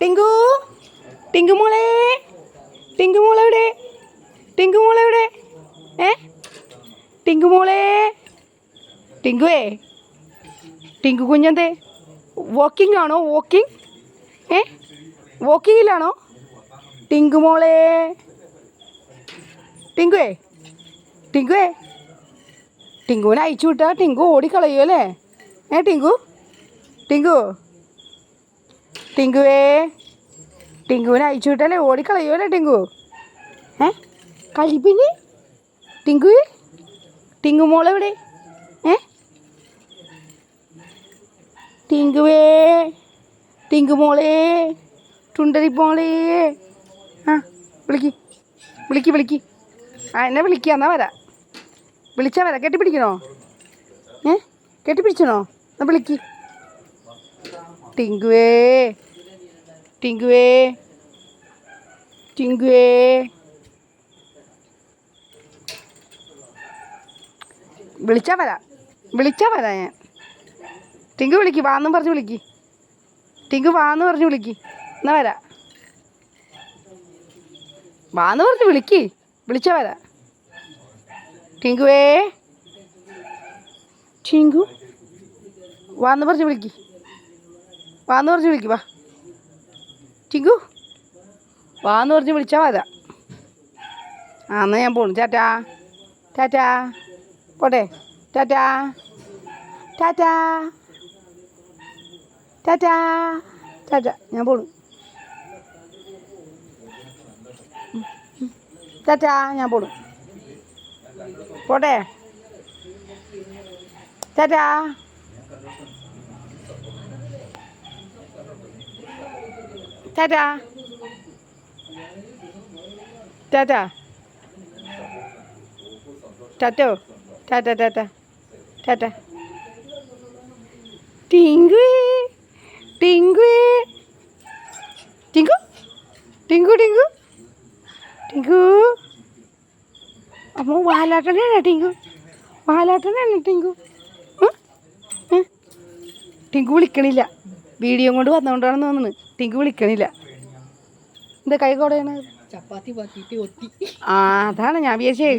ടിങ്കു ടിങ്കു മോളെ ടിങ്കു മോളെ എവിടെ? ടിങ്കു മോളെ എവിടെ? ഏ? ടിങ്കു മോളെ ടിങ്കുവേ ടിങ്കു കുഞ്ഞന്തെ? വാക്കിംഗ് ആണോ? വാക്കിംഗ് ഏ? വാക്കിങ്ങിലാണോ ടിങ്കു മോളെ ടിങ്കുവേ ടിങ്കുവേ ടിങ്കുവിനെ അയച്ചു വിട്ടാ ടിങ്കു ഓടിക്കളയോ അല്ലേ ഏ ടിങ്കു ടിങ്കു ടിങ്കുവേ. ടിങ്കുവിനെ അയച്ചു വിട്ടാലേ ഓടിക്കളയുമല്ലേ ടിങ്കു? ഏ? കളിപ്പിന് ടിങ്കു? ടിങ്കു മോളെവിടെ ഏ? ടിങ്കുവേ. ടിങ്കു മോളെ. ടുണ്ടരി മോളെ. ആ വിളിക്ക്. വിളിക്ക് വിളിക്ക്. ആ എന്നെ വിളിക്കുക എന്നാ വരാം. വിളിച്ചാൽ വരാം. കെട്ടിപ്പിടിക്കണോ? ഏ? കെട്ടിപ്പിടിച്ചണോ? എന്നാ വിളിക്ക്. ടിങ്കുവേ. ടിങ്കുവേ. ടിങ്കുവേ. വിളിച്ചാ വരാം വിളിച്ചാ വരാം ഞാൻ. ടിങ്കു വിളിക്ക് വാന്നും പറഞ്ഞ് വിളിക്ക്. ടിങ്കു വാന്ന് പറഞ്ഞ് വിളിക്ക്. എന്നാ വരാം. വാന്ന് പറഞ്ഞ് വിളിക്ക്. വിളിച്ചാ വരാം. ടിങ്കുവേ. ടിങ്കു വാന്ന് പറഞ്ഞ് വിളിക്ക്. വാന്ന് പറഞ്ഞ് വിളിക്ക് വാ. ടിങ്കു വാന്ന് പറഞ്ഞ് വിളിച്ചാൽ വരാം ആ എന്നാൽ ഞാൻ പോണു. Tata tata. പോട്ടെ. Tata tata. Tata tata. ഞാൻ പോണു. ടാറ്റാ ഞാൻ പോണു. പോട്ടെ. Tata. Tata tata ടാറ്റോ tata tata tata Tinku Tinku Tinku Tinku Tinku Tinku അമ്മ വാലാട്ടനാണ് ടിങ്കു വാലാട്ടനാണ് ടിങ്കു? ടിങ്കു വിളിക്കണില്ല. വീഡിയോ കൊണ്ട് വന്നുകൊണ്ടാണെന്ന് തോന്നുന്നു. ടിങ്കു വിളിക്കണില്ല. എന്താ കൈ കോടയാണ് ചപ്പാത്തി ആ അതാണ് ഞാൻ വിചാരിച്ചേ.